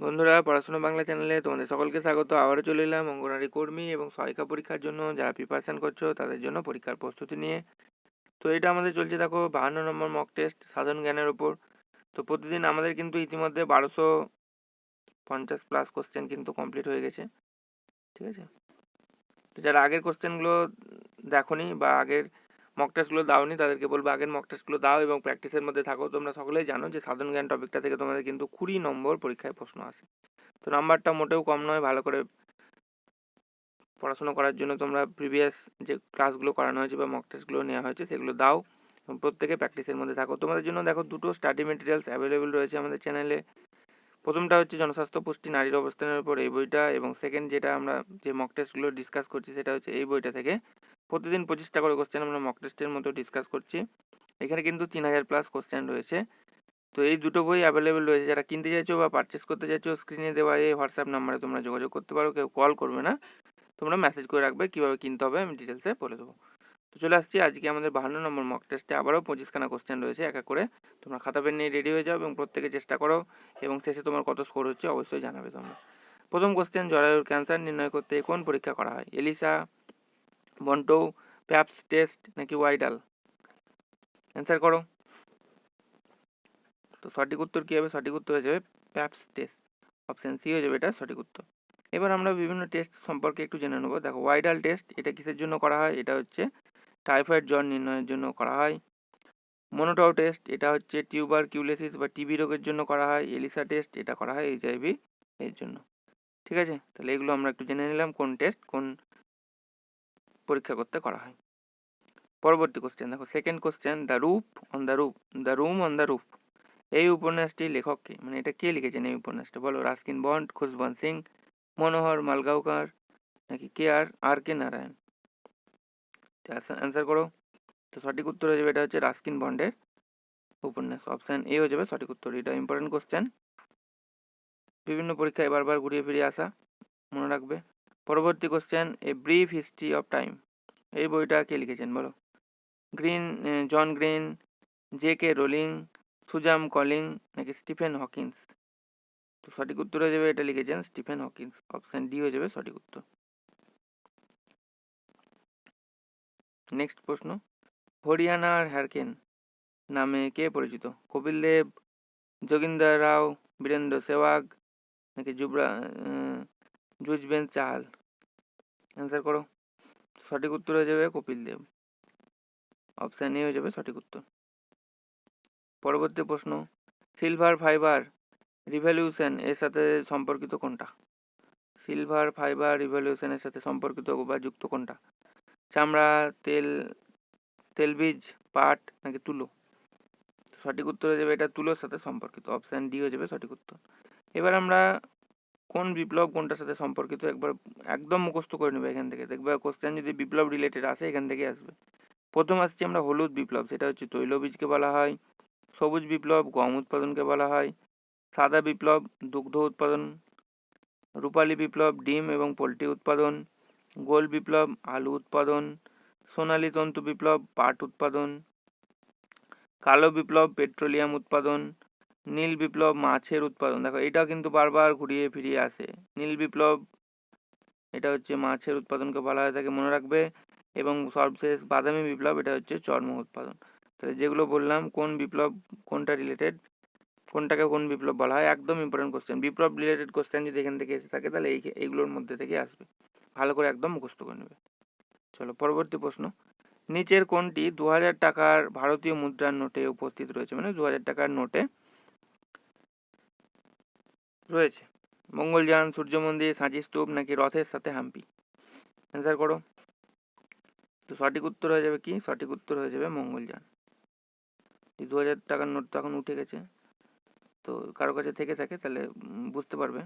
বন্ধুরা, পড়াশোনা বাংলা চ্যানেলে তোমাদের সকলকে স্বাগত। আবারও চলে এলাম অঙ্গনারী কর্মী এবং সহায়িকা পরীক্ষার জন্য। যারা প্রিপারেশন করছ, তাদের জন্য পরীক্ষার প্রস্তুতি নিয়ে। তো এটা আমাদের চলছে দেখো, বাহান্ন নম্বর মক টেস্ট সাধারণ জ্ঞানের ওপর তো প্রতিদিন আমাদের কিন্তু ইতিমধ্যে বারোশো পঞ্চাশ প্লাস কোশ্চেন কিন্তু কমপ্লিট হয়ে গেছে। ঠিক আছে? তো যারা আগের কোশ্চেনগুলো দেখোনি বা আগের মক টেস্টগুলো দাওনি, তাদেরকে বলব আগের মক টেস্টগুলো দাও এবং প্র্যাকটিসের মধ্যে থাকো। তোমরা সকলেই জানো যে সাধারণ জ্ঞান টপিকটা থেকে তোমাদের কিন্তু কুড়ি নম্বর পরীক্ষায় প্রশ্ন আসে। তো নাম্বারটা মোটেও কম নয়, ভালো করে পড়াশোনা করার জন্য তোমরা প্রিভিয়াস যে ক্লাসগুলো করানো হয়েছে বা মক টেস্টগুলো নেওয়া হয়েছে, সেগুলো দাও এবং প্রত্যেকে প্র্যাকটিসের মধ্যে থাকো। তোমাদের জন্য দেখো দুটো স্টাডি মেটেরিয়ালস অ্যাভেলেবেল রয়েছে আমাদের চ্যানেলে প্রথমটা হচ্ছে জনস্বাস্থ্য পুষ্টি, নারীর অবস্থানের উপর এই বইটা এবং সেকেন্ড যেটা আমরা যে মক টেস্টগুলো ডিসকাস করছি, সেটা হচ্ছে এই বইটা থেকে। প্রতিদিন পঁচিশটা করে কোশ্চেন আমরা মক টেস্টের মতো ডিসকাস করছি। এখানে কিন্তু তিন হাজার প্লাস কোশ্চেন রয়েছে। তো এই দুটো বই অ্যাভেলেবেল রয়েছে। যারা কিনতে চাইছো বা পারচেস করতে চাইছো স্ক্রিনে দেওয়া এই হোয়াটসঅ্যাপ নাম্বারে তোমরা যোগাযোগ করতে পারো। কেউ কল করবে না। তোমরা মেসেজ করে রাখবে কীভাবে কিনতে হবে, আমি ডিটেলসে বলে দেবো। তো চলে আসছি। আজকে আমাদের বাহান্ন নম্বর মক টেস্টে আবারও পঁচিশখানা কোশ্চেন রয়েছে এক এক করে। তোমরা খাতা, পেন নিয়ে রেডি হয়ে যাও এবং প্রত্যেকে চেষ্টা করো এবং শেষে তোমার কত স্কোর হচ্ছে অবশ্যই জানাবে তোমরা। প্রথম কোশ্চেন জরায়ুর ক্যান্সার নির্ণয় করতে কোন পরীক্ষা করা হয়? এলিসা বন্টো প্যাপস টেস্ট নাকি ওয়াইডাল অ্যান্সার করো। তো সঠিক উত্তর কী হবে? সঠিক উত্তর হয়ে যাবে প্যাপস টেস্ট অপশান সি হয়ে যাবে এটা সঠিক উত্তর। এবার আমরা বিভিন্ন টেস্ট সম্পর্কে একটু জেনে নেব। দেখো ওয়াইডাল টেস্ট এটা কিসের জন্য করা হয়? এটা হচ্ছে টাইফয়েড জ্বর নির্ণয়ের জন্য করা হয়। মনোটাও টেস্ট এটা হচ্ছে টিউবার কিউলেসিস বা টিবি রোগের জন্য করা হয়। এলিসা টেস্ট এটা করা হয় এইচআইভি এর জন্য। ঠিক আছে? তাহলে এগুলো আমরা একটু জেনে নিলাম, কোন টেস্ট কোন পরীক্ষা করতে করা হয়। পরবর্তী কোশ্চেন দেখো second question the roof on the roof the room on the roof এই উপন্যাসটি লেখককে মানে এটা কে লিখেছেন এই উপন্যাসটা? বলো, রাস্কিন বন্ড, খুশবন্ত সিং, মনোহর মালগাঁওকার, নাকি কে আর আর কে নারায়ণ? অ্যান্সার করো। তো সঠিক উত্তর হয়ে যাবে, এটা হচ্ছে রাস্কিন বন্ডের উপন্যাস। অপশান এ হয়ে যাবে সঠিক উত্তর। এটা ইম্পর্টেন্ট কোশ্চেন বিভিন্ন পরীক্ষায় বারবার ঘুরিয়ে ফিরিয়ে আসা, মনে রাখবে। পরবর্তী question a brief history of time এই বইটা কে লিখেছেন বলো? Green John Green, J K Rowling, Suzanne Collins নাকি স্টিফেন হকিন্স? তো সঠিক উত্তর হয়ে যাবে, এটা লিখেছেন স্টিফেন হকিন্স। অপশান ডি হয়ে যাবে সঠিক উত্তর। নেক্সট প্রশ্ন হরিয়ানার হ্যারকেন নামে কে পরিচিত? কপিল দেব যোগিন্দর রাও বীরেন্দ্র সেওয়াগ নাকি যুবরা জুজবেন চাহাল? অ্যান্সার করো। সঠিক উত্তর হয়ে যাবে কপিল দেব। অপশান এ হয়ে যাবে সঠিক উত্তর। পরবর্তী প্রশ্ন সিলভার ফাইবার রিভলিউশন এর সাথে সম্পর্কিত কোনটা? সিলভার ফাইবার রিভলিউশনের সাথে সম্পর্কিত বা যুক্ত কোনটা? চামড়া, তেল, তেলবীজ, পাট নাকি তুলো? সঠিক উত্তর হয়ে যাবে এটা তুলোর সাথে সম্পর্কিত। অপশান ডি হয়ে যাবে সঠিক উত্তর। এবার আমরা কোন বিপ্লব কোনটার সাথে সম্পর্কিত একবার একদম মুখস্থ করে নেবে এখান থেকে। দেখবে কোশ্চেন যদি বিপ্লব রিলেটেড আসে, এখান থেকে আসবে। প্রথম আসছি আমরা হলুদ বিপ্লব, সেটা হচ্ছে তৈলবীজকে বলা হয়, সবুজ বিপ্লব, গম উৎপাদনকে বলা হয়, সাদা বিপ্লব, দুগ্ধ উৎপাদন, রূপালী বিপ্লব, ডিম এবং পোলট্রি উৎপাদন, গোল বিপ্লব, আলু উৎপাদন, সোনালী তন্তু বিপ্লব, পাট উৎপাদন, কালো বিপ্লব, পেট্রোলিয়াম উৎপাদন নীল বিপ্লব মাছের উৎপাদন। দেখো, এটাও কিন্তু বারবার ঘুরিয়ে ফিরিয়ে আসে। নীল বিপ্লব, এটা হচ্ছে মাছের উৎপাদনকে বলা হয়ে থাকে, মনে রাখবে। এবং সর্বশেষ বাদামি বিপ্লব, এটা হচ্ছে চর্ম উৎপাদন। তাহলে যেগুলো বললাম, কোন বিপ্লব, কোনটা রিলেটেড কোনটাকে কোন বিপ্লব বলা হয়, একদম ইম্পর্টেন্ট কোশ্চেন বিপ্লব রিলেটেড কোশ্চেন যদি এখান থেকে এসে থাকে, তাহলে এই এইগুলোর মধ্যে থেকে আসবে। ভালো করে একদম মুখস্থ করে নেবে। চলো, পরবর্তী প্রশ্ন। নিচের কোনটি দু হাজার টাকার ভারতীয় মুদ্রার নোটে উপস্থিত রয়েছে? মানে দু হাজার টাকার নোটে রয়েছে। মঙ্গলযান সূর্য মন্দির সাঁচি স্তূপ নাকি রথের সাথে হাম্পি? অ্যান্সার করো। তো সঠিক উত্তর হয়ে যাবে কি? সঠিক উত্তর হয়ে যাবে মঙ্গলযান দু হাজার টাকার নোট তো এখন উঠে গেছে। তো কারও কাছে থেকে থাকে, তাহলে বুঝতে পারবে।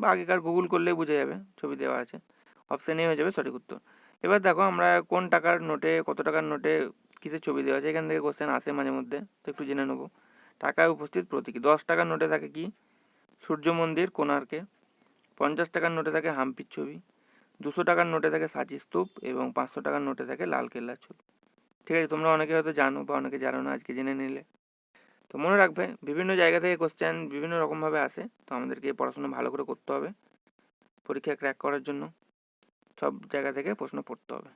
বা আগেকার গুগল করলেই বুঝে যাবে, ছবি দেওয়া আছে। অপশান এ হয়ে যাবে সঠিক উত্তর। এবার দেখো, আমরা কোন টাকার নোটে, কত টাকার নোটে কিসের ছবি দেওয়া আছে? এখান থেকে কোশ্চেন আসে মাঝে মধ্যে। তো একটু জেনে নেব। টাকায় উপস্থিত প্রতীকী। দশ টাকার নোটে থাকে কি? সূর্য মন্দির কোণার্কে, পঞ্চাশ টাকার নোটে থাকে হাম্পির ছবি, দুশো টাকার নোটে থাকে সাঁচি স্তূপ এবং পাঁচশো টাকার নোটে থাকে লাল কেল্লার ছবি। ঠিক আছে, তোমরা অনেকে হয়তো জানো বা অনেকে জানো না, আজকে জেনে নিলে। তো মনে রাখবে, বিভিন্ন জায়গা থেকে কোশ্চেন বিভিন্ন রকমভাবে আসে, তো আমাদেরকে পড়াশোনা ভালো করে করতে হবে, পরীক্ষা ক্র্যাক করার জন্য। সব জায়গা থেকে প্রশ্ন পড়তে হবে।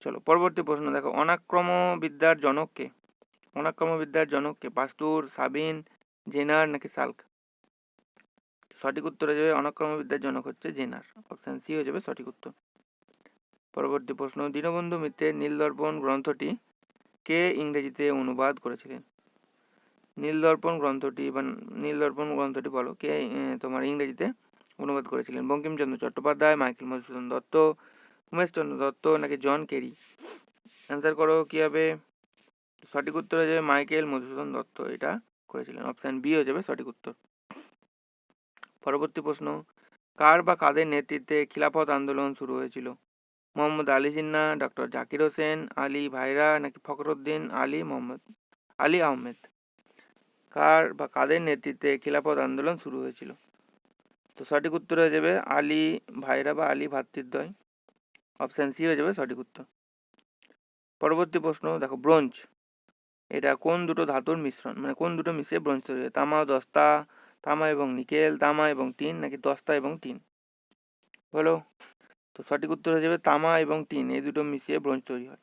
চলো, পরবর্তী প্রশ্ন দেখো অনাক্রম বিদ্যার জনককে অনাক্রম বিদ্যার জনককে, পাস্তুর, সাবিন, জেনার নাকি সাল্ক? সঠিক উত্তর হয়ে যাবে অনাক্রম বিদ্যার জনক হচ্ছে জেনার। অপশান সি হয়ে যাবে সঠিক উত্তর। পরবর্তী প্রশ্ন, দীনবন্ধু মিত্রের নীলদর্পণ গ্রন্থটি কে ইংরেজিতে অনুবাদ করেছিলেন? নীলদর্পণ গ্রন্থটি বা নীলদর্পণ গ্রন্থটি বলো, কে তোমার ইংরেজিতে অনুবাদ করেছিলেন? বঙ্কিমচন্দ্র চট্টোপাধ্যায়, মাইকেল মধুসূদন দত্ত, উমেশচন্দ্র দত্ত নাকি জন কেরি? অ্যান্সার করো, কী হবে? সঠিক উত্তর হয়ে যাবে মাইকেল মধুসূদন দত্ত এটা করেছিলেন। অপশান বি হয়ে যাবে সঠিক উত্তর। পরবর্তী প্রশ্ন, কার বা কাদের নেতৃত্বে খিলাফত আন্দোলন শুরু হয়েছিল? মোহাম্মদ আলী জিন্না, ডক্টর জাকির হোসেন, আলী ভাইরা নাকি ফখরুদ্দিন আলী মোহাম্মদ, আলী আহমেদ? কার বা কাদের নেতৃত্বে খিলাফত আন্দোলন শুরু হয়েছিল? তো সঠিক উত্তর হয়ে যাবে আলী ভাইরা বা আলী ভাতৃদ্বয়। অপশান সি হয়ে যাবে সঠিক উত্তর। পরবর্তী প্রশ্ন, দেখো ব্রোঞ্জ। এটা কোন দুটো ধাতুর মিশ্রণ? মানে কোন দুটো মিশিয়ে ব্রোঞ্জ তৈরি হয়? তামা দস্তা তামা এবং নিকেল, তামা এবং টিন, নাকি দস্তা এবং টিন? বলো। তো সঠিক উত্তর হয়ে যাবে তামা এবং টিন, এই দুটো মিশিয়ে ব্রোঞ্জ তৈরি হয়।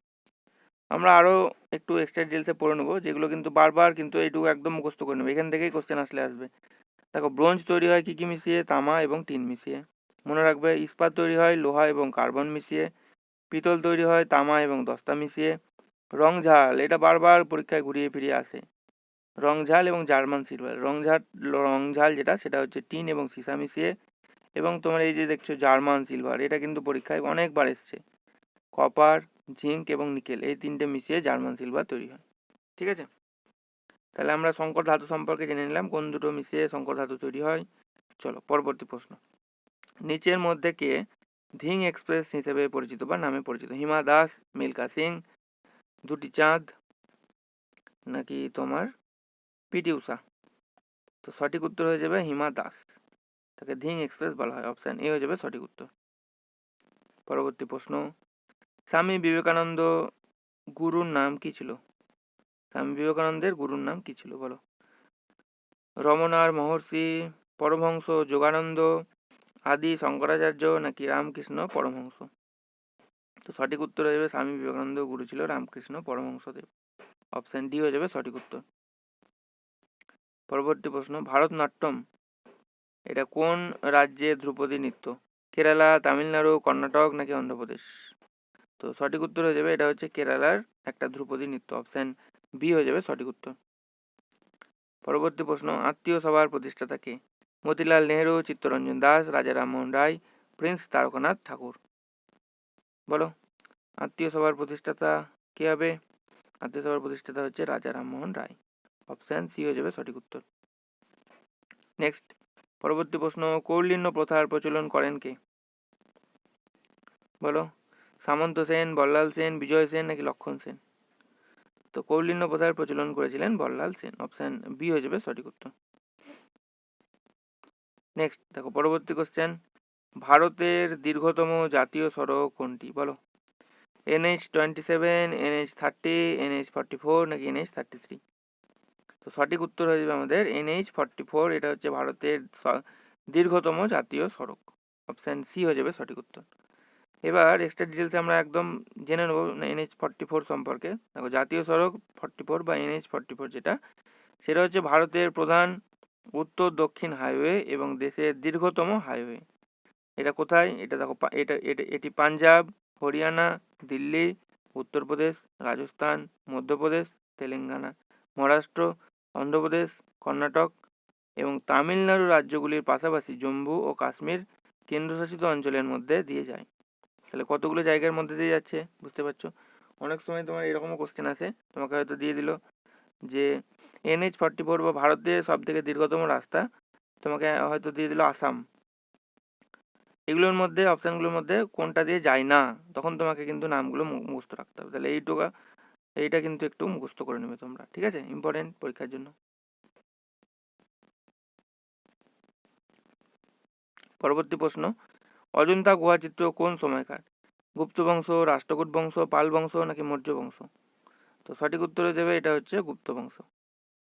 আমরা আরও একটু এক্সট্রা ডিটেলসে পড়ে নেব, যেগুলো কিন্তু বারবার কিন্তু এইটুকু একদম মুখস্থ করে নেব। এখান থেকেই কোশ্চেন আসলে আসবে। দেখো, ব্রোঞ্জ তৈরি হয় কী কী মিশিয়ে? তামা এবং টিন মিশিয়ে। মনে রাখবে, ইস্পাত তৈরি হয় লোহা এবং কার্বন মিশিয়ে। পিতল তৈরি হয় তামা এবং দস্তা মিশিয়ে। রং ঝাল, এটা বারবার পরীক্ষায় ঘুরিয়ে ফিরিয়ে আসে। রং ঝাল এবং জার্মান সিলভার। রং ঝাল রং ঝাল যেটা, সেটা হচ্ছে টিন এবং সীসা মিশিয়ে এবং তোমার এই যে দেখছ জার্মান সিলভার, এটা কিন্তু পরীক্ষায় অনেকবার এসছে। কপার, জিঙ্ক এবং নিকেল, এই তিনটে মিশিয়ে জার্মান সিলভার তৈরি হয়। ঠিক আছে? তাহলে আমরা সংকর ধাতু সম্পর্কে জেনে নিলাম, কোন দুটো মিশিয়ে সংকর ধাতু তৈরি হয়। চলো, পরবর্তী প্রশ্ন। নিচের মধ্যে কে ধিং এক্সপ্রেস হিসেবে পরিচিত বা নামে পরিচিত? হিমা দাস, মিল্কা সিং, দুটি চাঁদ, নাকি তোমার? পিটি উষা তো সঠিক উত্তর হয়ে যাবে হিমা দাস। তাকে ধিং এক্সপ্রেস বলা হয়। অপশান এ হয়ে যাবে সঠিক উত্তর। পরবর্তী প্রশ্ন। স্বামী বিবেকানন্দ গুরুর নাম কি ছিল? স্বামী বিবেকানন্দের গুরুর নাম কি ছিল? বলো। রমনার মহর্ষি পরমহংস যোগানন্দ আদি শঙ্করাচার্য নাকি রামকৃষ্ণ পরমহংস? তো সঠিক উত্তর হয়ে যাবে স্বামী বিবেকানন্দ গুরু ছিল রামকৃষ্ণ পরমহংসদেব। অপশান ডি হয়ে যাবে সঠিক উত্তর। পরবর্তী প্রশ্ন, ভারতনাট্যম, এটা কোন রাজ্যে ধ্রুপদী নৃত্য? কেরালা, তামিলনাড়ু, কর্ণাটক নাকি অন্ধ্রপ্রদেশ? তো সঠিক উত্তর হয়ে যাবে, এটা হচ্ছে কেরালার একটা ধ্রুপদী নৃত্য। অপশান বি হয়ে যাবে সঠিক উত্তর। পরবর্তী প্রশ্ন, আত্মীয় সভার প্রতিষ্ঠাতা কে? মতিলাল নেহেরু, চিত্তরঞ্জন দাস, রাজা রামমোহন রায়, প্রিন্স তারকনাথ ঠাকুর। বলো, আত্মীয় সভার প্রতিষ্ঠাতা কে হবে? আত্মীয় সভার প্রতিষ্ঠাতা হচ্ছে রাজা রামমোহন রায়। অপশান সি হয়ে যাবে সঠিক উত্তর। নেক্সট পরবর্তী প্রশ্ন, কৌলিন্য প্রথার প্রচলন করেন কে? বলো, সামন্ত সেন, বল্লাল সেন, বিজয় সেন নাকি লক্ষণ সেন? তো কৌলিন্য প্রথার প্রচলন করেছিলেন বল্লাল সেন। অপশান বি হয়ে যাবে সঠিক উত্তর। নেক্সট দেখো, পরবর্তী কোশ্চেন ভারতের দীর্ঘতম জাতীয় সড়ক কোনটি? বলো NH twenty seven NH thirty NH forty four নাকি এনএইচ থার্টি থ্রি সঠিক উত্তর হয়ে যাবে আমাদের এনএইচ ফর্টি ফোর এটা হচ্ছে ভারতের দীর্ঘতম জাতীয় সড়ক। অপশান সি হয়ে যাবে সঠিক উত্তর। এবার এক্সট্রা ডিটেলসে আমরা একদম জেনে নেব এনএইচ ফর্টি ফোর সম্পর্কে। দেখো, জাতীয় সড়ক ফর্টি ফোর বা এনএইচ ফর্টি ফোর যেটা, সেটা হচ্ছে ভারতের প্রধান উত্তর দক্ষিণ হাইওয়ে এবং দেশের দীর্ঘতম হাইওয়ে এটা কোথায়? এটা দেখো এটা এটা পাঞ্জাব, হরিয়ানা, দিল্লি, উত্তরপ্রদেশ, রাজস্থান, মধ্যপ্রদেশ, তেলেঙ্গানা, মহারাষ্ট্র অন্ধ্রপ্রদেশ কর্ণাটক এবং তামিলনাড়ু রাজ্যগুলির পাশাপাশি জম্মু ও কাশ্মীর কেন্দ্রশাসিত অঞ্চলের মধ্যে দিয়ে যায়। তাহলে কতগুলো জায়গার মধ্যে দিয়ে যাচ্ছে? বুঝতে পারছ? অনেক সময় তোমার এরকমও কোশ্চেন আসে। তোমাকে হয়তো দিয়ে দিল যে এনএইচ ফর্টি ফোর বা ভারতের সব থেকে দীর্ঘতম রাস্তা, তোমাকে হয়তো দিয়ে দিল আসাম। এগুলোর মধ্যে অপশানগুলোর মধ্যে কোনটা দিয়ে যায় না? তখন তোমাকে কিন্তু নামগুলো মুখস্থ রাখতে হবে। তাহলে এইটুকা এইটা কিন্তু একটু মুখস্থ করে নেবে তোমরা, ঠিক আছে? ইম্পর্টেন্ট পরীক্ষার জন্য। পরবর্তী প্রশ্ন, অজন্তা গুহা চিত্র কোন সময়কার? গুপ্ত বংশ, রাষ্ট্রকূট বংশ, পাল বংশ, নাকি মৌর্য বংশ? তো সঠিক উত্তর হয়ে যাবে, এটা হচ্ছে গুপ্ত বংশ।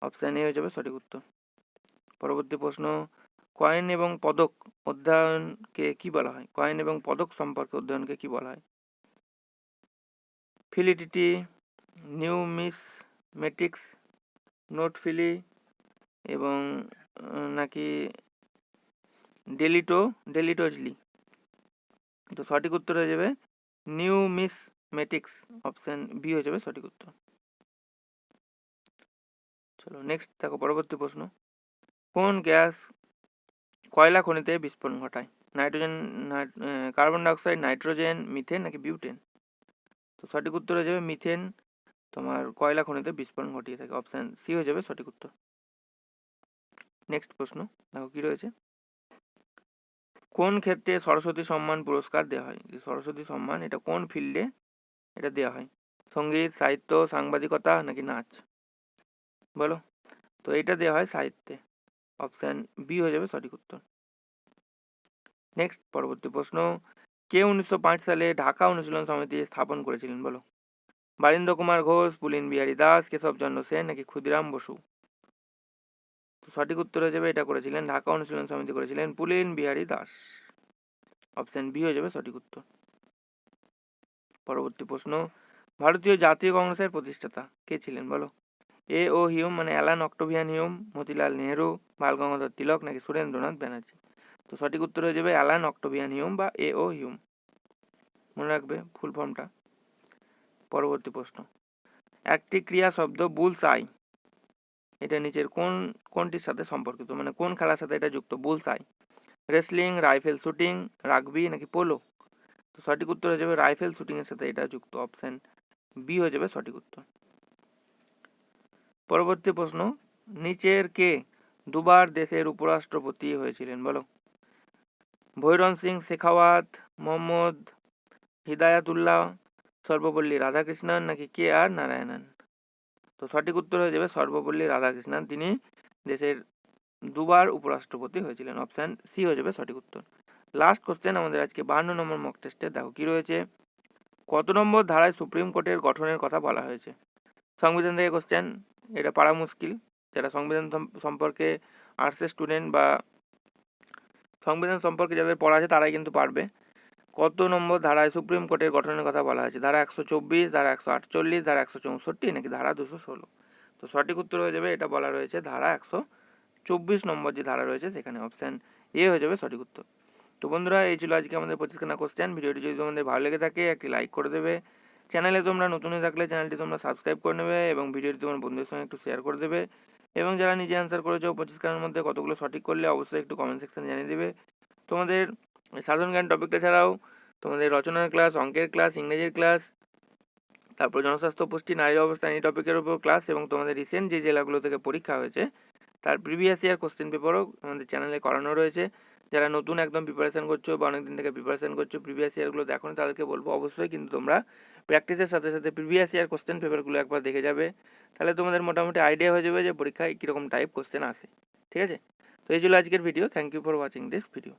অপশান এ হয়ে যাবে সঠিক উত্তর। পরবর্তী প্রশ্ন, কয়েন এবং পদক অধ্যয়নকে কি বলা হয়? কয়েন এবং পদক সম্পর্কে অধ্যয়নকে কি বলা হয়? ফিলিডিটি নিউমিসমেটিক্স নোট ফিলি এবং নাকি ডেলিটো ডেলিটোজলি তো সঠিক উত্তর হয়ে যাবে নিউমিসমেটিক্স অপশান বি হয়ে যাবে সঠিক উত্তর। চলো নেক্সট দেখো পরবর্তী প্রশ্ন। কোন গ্যাস কয়লা খনিতে বিস্ফোরণ ঘটায়? Nitrogen carbon dioxide, nitrogen, methane নাকি বিউটেন? তো সঠিক উত্তর হয়ে যাবে মিথেন তোমার কয়লা খনিতে বিস্ফোরণ ঘটিয়ে থাকে? অপশান সি হয়ে যাবে সঠিক উত্তর। নেক্সট প্রশ্ন। দেখো কি রয়েছে? কোন ক্ষেত্রে সরস্বতী সম্মান পুরস্কার দেওয়া হয়? যে সরস্বতী সম্মান এটা কোন ফিল্ডে এটা দেওয়া হয়? সংগীত, সাহিত্য, সাংবাদিকতা নাকি নাচ? বলো। তো এটা দেওয়া হয় সাহিত্যে। অপশান বি হয়ে যাবে সঠিক উত্তর। নেক্সট পরবর্তী প্রশ্ন। কে উনিশশো পাঁচ সালে ঢাকা অনুশীলন সমিতি স্থাপন করেছিলেন? বলো। বারীন্দ্র কুমার ঘোষ, পুলিন বিহারী দাস কেশবচন্দ্র সেন নাকি ক্ষুদিরাম বসু? তো সঠিক উত্তর হয়ে যাবে, এটা করেছিলেন ঢাকা অনুশীলন সমিতি করেছিলেন পুলিন বিহারী দাস। অপশান বি হয়ে যাবে সঠিক উত্তর। পরবর্তী প্রশ্ন, ভারতীয় জাতীয় কংগ্রেসের প্রতিষ্ঠাতা কে ছিলেন বলো? এ ও হিউম মানে Allan Octavian Hume, Motilal Nehru, Bal Gangadhar Tilak নাকি সুরেন্দ্রনাথ ব্যানার্জি? তো সঠিক উত্তর হয়ে যাবে অ্যালান অক্টোভিয়ান হিউম বা এ ও হিউম। মনে রাখবে ফুল ফর্মটা। পরবর্তী প্রশ্ন। একটি ক্রিয়া শব্দ বুলস আই এটা নিচের কোন, কোনটির সাথে সম্পর্কিত? মানে কোন খেলার সাথে এটা যুক্ত? Bull's eye wrestling, rifle shooting, rugby নাকি পোলো? তো সঠিক উত্তর হয়ে যাবে রাইফেল শুটিংয়ের সাথে এটা যুক্ত। অপশান বি হয়ে যাবে সঠিক উত্তর। পরবর্তী প্রশ্ন, নিচের কে দুবার দেশের উপরাষ্ট্রপতি হয়েছিলেন? বলো। ভৈরন সিং শেখাওয়াত, মোহাম্মদ হিদায়াতুল্লাহ সর্বপল্লী রাধাকৃষ্ণন নাকি কে আর নারায়ণন? তো সঠিক উত্তর হয়ে যাবে সর্বপল্লী রাধাকৃষ্ণন। তিনি দেশের দুবার উপরাষ্ট্রপতি হয়েছিলেন। অপশান সি হয়ে যাবে সঠিক উত্তর। লাস্ট কোশ্চেন আমাদের আজকে বাহান্ন নম্বর মক টেস্টে দেখো কি রয়েছে? কত নম্বর ধারায় সুপ্রিম কোর্টের গঠনের কথা বলা হয়েছে? সংবিধান থেকে কোশ্চেন এটা পারা মুশকিল। যারা সংবিধান সম্পর্কে আর্টসের স্টুডেন্ট বা সংবিধান সম্পর্কে যাদের পড়া আছে তারাই কিন্তু পারবে। কত নম্বর ধারায় সুপ্রিম কোর্টের গঠনের কথা বলা হয়েছে? ধারা একশো চব্বিশ, ধারা একশো আটচল্লিশ, ধারা একশো চৌষট্টি নাকি ধারা দুশো ষোলো? তো সঠিক উত্তর হয়ে যাবে, এটা বলা রয়েছে ধারা একশো চব্বিশ নম্বর যে ধারা রয়েছে, সেখানে অপশান এ হয়ে যাবে সঠিক উত্তর। তো বন্ধুরা, এই ছিল আজকে আমাদের পঁচিশখানা কোশ্চেন ভিডিওটি যদি তোমাদের ভালো লেগে থাকে, একটি লাইক করে দেবে। চ্যানেলে তোমরা নতুন হয়ে থাকলে চ্যানেলটি তোমরা সাবস্ক্রাইব করে নেবে এবং ভিডিওটি তোমার বন্ধুদের সঙ্গে একটু শেয়ার করে দেবে। এবং যারা নিজে অ্যান্সার করেছ পঁচিশখানার মধ্যে কতগুলো সঠিক করলে, অবশ্যই একটু কমেন্ট সেকশন জানিয়ে দেবে। তোমাদের সাধারণ জ্ঞান টপিকটা ছাড়াও তোমাদের রচনার ক্লাস অঙ্কের ক্লাস ইংরেজির ক্লাস তারপর জনস্বাস্থ্য পুষ্টি নারীর অবস্থান এই টপিকের উপর ক্লাস এবং তোমাদের রিসেন্ট যে জেলাগুলো থেকে পরীক্ষা হয়েছে, তার প্রিভিয়াস ইয়ার কোশ্চেন পেপারও আমাদের চ্যানেলে করানো রয়েছে। যারা নতুন একদম প্রিপারেশান করছ বা অনেকদিন থেকে প্রিপারেশান করছ প্রিভিয়াস ইয়ারগুলো দেখো তাদেরকে বলব অবশ্যই কিন্তু তোমরা প্র্যাকটিসের সাথে সাথে প্রিভিয়াস ইয়ার কোশ্চেন পেপারগুলো একবার দেখে যাবে। তাহলে তোমাদের মোটামুটি আইডিয়া হয়ে যাবে যে পরীক্ষায় কীরকম টাইপ কোশ্চেন আসে। ঠিক আছে? তো এই ছিল আজকের video thank you for watching this video